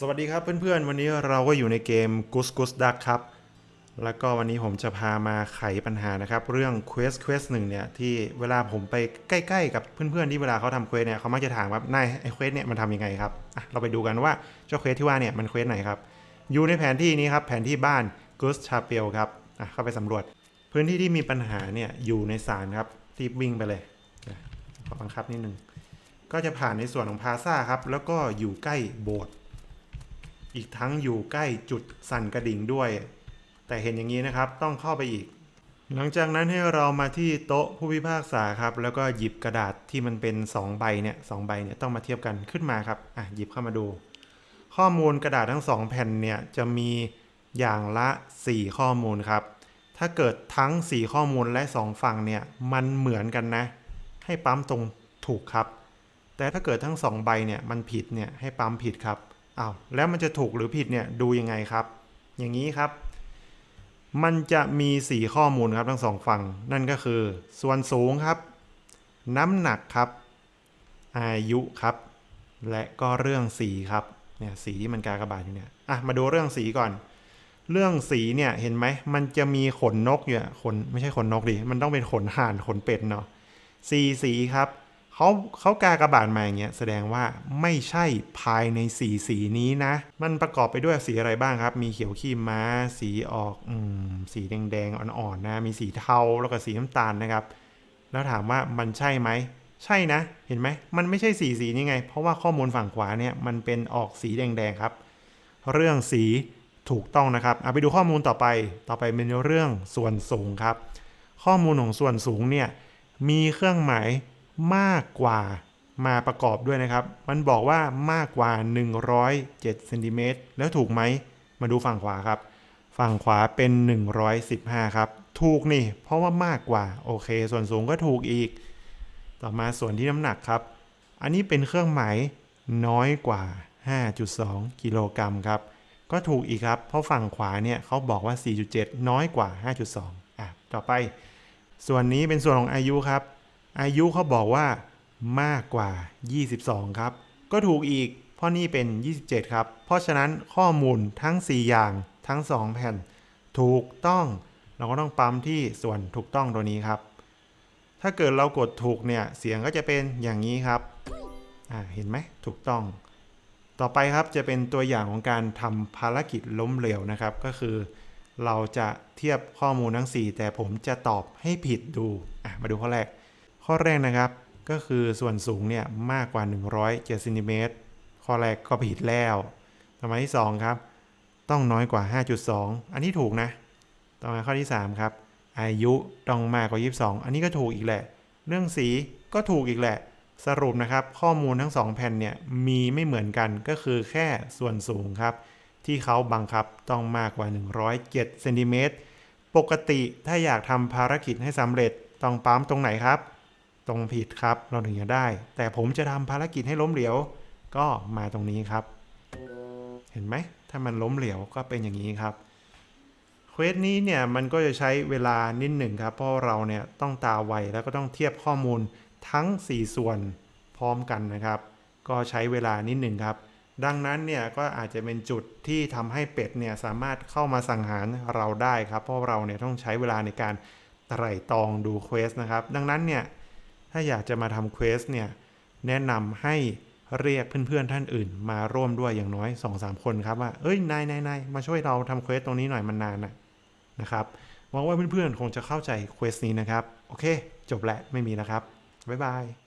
สวัสดีครับเพื่อนๆ วันนี้เราก็อยู่ในเกม Goose Goose Duck ครับ แล้วก็วันนี้ผมจะพามาไขปัญหานะครับ เรื่อง Quest Quest หนึ่งเนี่ย ที่เวลาผมไปใกล้ๆ กับเพื่อนๆ ที่เวลาเขาทำเควสเนี่ยเขามักจะถามว่านายไอ้เควสเนี่ยมันทำยังไงครับอะเราไปดูกันว่าเจ้าเควสที่ว่าเนี่ยมันเควสไหนครับ อยู่ในแผนที่นี้ครับ แผนที่บ้าน Goose Chapel ครับอะเข้าไปสำรวจ พื้นที่ที่มีปัญหาเนี่ยอยู่ในศาลครับรีบวิ่งไปเลยขอบังคับนิดนึงก็จะผ่านในส่วนของพาซาครับแล้วก็อยู่ใกล้โบสถ์ อีกทั้งอยู่ใกล้จุดสั่นกระดิ่งด้วย แต่เห็นอย่างนี้นะครับต้องเข้าไปอีก หลังจากนั้นให้เรามาที่โต๊ะผู้พิพากษาครับ แล้วก็หยิบกระดาษที่มันเป็น 2 ใบเนี่ยสองใบเนี่ยต้องมาเทียบกันขึ้นมาครับอะหยิบเข้ามาดู ข้อมูลกระดาษทั้ง 2 แผ่นเนี่ยจะมีอย่างละ 4 ข้อมูลครับ ถ้าเกิดทั้ง 4 ข้อมูลและ 2 ฝั่งเนี่ยมันเหมือนกันนะ ให้ปั๊มตรงถูกครับ แต่ถ้าเกิดทั้ง 2 ใบเนี่ยมันผิดเนี่ยให้ปั๊มผิดครับ อ้าวแล้วมันจะถูกหรือผิดเนี่ยดูยังไงครับ อย่างนี้ครับ มันจะมี 4 ข้อมูลครับทั้งสองฝั่งนั่นก็คือ ส่วนสูงครับ น้ำหนักครับ อายุครับ และก็เรื่องสีครับเนี่ยสีที่มันกากระบาดอยู่เนี่ยอะมาดูเรื่องสีก่อน เรื่องสีเนี่ยเห็นไหมมันจะมีขนนกอยู่ขนไม่ใช่ขนนกดิมันต้องเป็นขนห่านขนเป็ดเนาะสีสีครับ เขาเขากากระบาดมาอย่างเงี้ยแสดงว่าไม่ใช่ภายในสีสีนี้นะ มันประกอบไปด้วยสีอะไรบ้างครับ มีเขียวขี้ม้า สีออกอืมสีแดงๆอ่อนๆนะมีสีเทาแล้วก็สีน้ำตาลนะครับ แล้วถามว่ามันใช่ไหมใช่นะเห็นไหมมันไม่ใช่สีสีนี่ไง เพราะว่าข้อมูลฝั่งขวาเนี่ยมันเป็นออกสีแดงๆครับ เรื่องสีถูกต้องนะครับเอาไปดูข้อมูลต่อไปต่อไปเป็นเรื่องส่วนสูงครับ ข้อมูลของส่วนสูงเนี่ยมีเครื่องหมาย มากกว่ามาประกอบด้วยนะครับ มันบอกว่ามากกว่า 107เซนติเมตรแล้วถูกไหม มาดูฝั่งขวาครับ ฝั่งขวาเป็น 115 ครับ ถูกนี่ เพราะว่ามากกว่า โอเค ส่วนสูงก็ถูกอีก ต่อมาส่วนที่น้ำหนักครับ อันนี้เป็นเครื่องหมายน้อยกว่า 5.2 กิโลกรัมครับ ก็ถูกอีกครับ เพราะฝั่งขวาเนี่ยเขาบอกว่า 4.7 น้อยกว่า 5.2 อะ ต่อไป ส่วนนี้เป็นส่วนของอายุครับ อายุเขาบอกว่ามากกว่า 22 ครับ ก็ถูกอีก เพราะนี่เป็น 27 ครับ เพราะฉะนั้นข้อมูลทั้ง 4 อย่างทั้ง 2 แผ่น ถูกต้อง เราก็ต้องปั๊มที่ส่วนถูกต้องตัวนี้ครับ ถ้าเกิดเรากดถูกเนี่ย เสียงก็จะเป็นอย่างนี้ครับ อ่า เห็นไหม ถูกต้อง ต่อไปครับจะเป็นตัวอย่างของการทำภารกิจล้มเหลวนะครับ ก็คือ เราจะเทียบข้อมูลทั้ง 4 แต่ผมจะตอบให้ผิดดู อะ มาดูข้อแรก ข้อแรกนะครับก็คือส่วนสูงเนี่ยมากกว่า 107เซนติเมตรข้อแรกก็ผิดแล้วต่อมาที่ 2 ครับ ต้องน้อยกว่า 5.2 อันนี้ถูกนะ ต่อมาข้อที่ 3 ครับ อายุต้องมากกว่า 22 อันนี้ก็ถูกอีกแหละ เรื่องสีก็ถูกอีกแหละ สรุปนะครับ ข้อมูลทั้ง 2 แผ่นเนี่ยมีไม่เหมือนกันก็คือแค่ส่วนสูงครับ ที่เขาบังคับต้องมากกว่า 107เซนติเมตรปกติถ้าอยากทำภารกิจให้สำเร็จต้องปั๊มตรงไหนครับ ตรงผิดครับ เราถึงจะได้ แต่ผมจะทำภารกิจให้ล้มเหลวก็มาตรงนี้ครับ เห็นไหม ถ้ามันล้มเหลวก็เป็นอย่างนี้ครับเควสนี้เนี่ยมันก็จะใช้เวลานิดหนึ่งครับ เพราะเราเนี่ยต้องตาไวแล้วก็ต้องเทียบข้อมูลทั้ง 4 ส่วนพร้อมกันนะครับ ก็ใช้เวลานิดหนึ่งครับ ดังนั้นเนี่ยก็อาจจะเป็นจุดที่ทำให้เป็ดเนี่ยสามารถเข้ามาสังหารเราได้ครับ เพราะเราเนี่ยต้องใช้เวลาในการไตร่ตรองดูเควสนะครับ ดังนั้นเนี่ย ถ้าอยากจะมาทำเควสเนี่ยแนะนำให้เรียกเพื่อนๆท่านอื่น มาร่วมด้วยอย่างน้อย 2-3 คนครับว่าเอ้ยนายนายนายมาช่วยเราทำเควสตรงนี้หน่อยมันนานนะนะครับหวังว่าเพื่อนๆคงจะเข้าใจเควสนี้นะครับ โอเค จบแล้วไม่มีแล้วครับ บ๊ายบาย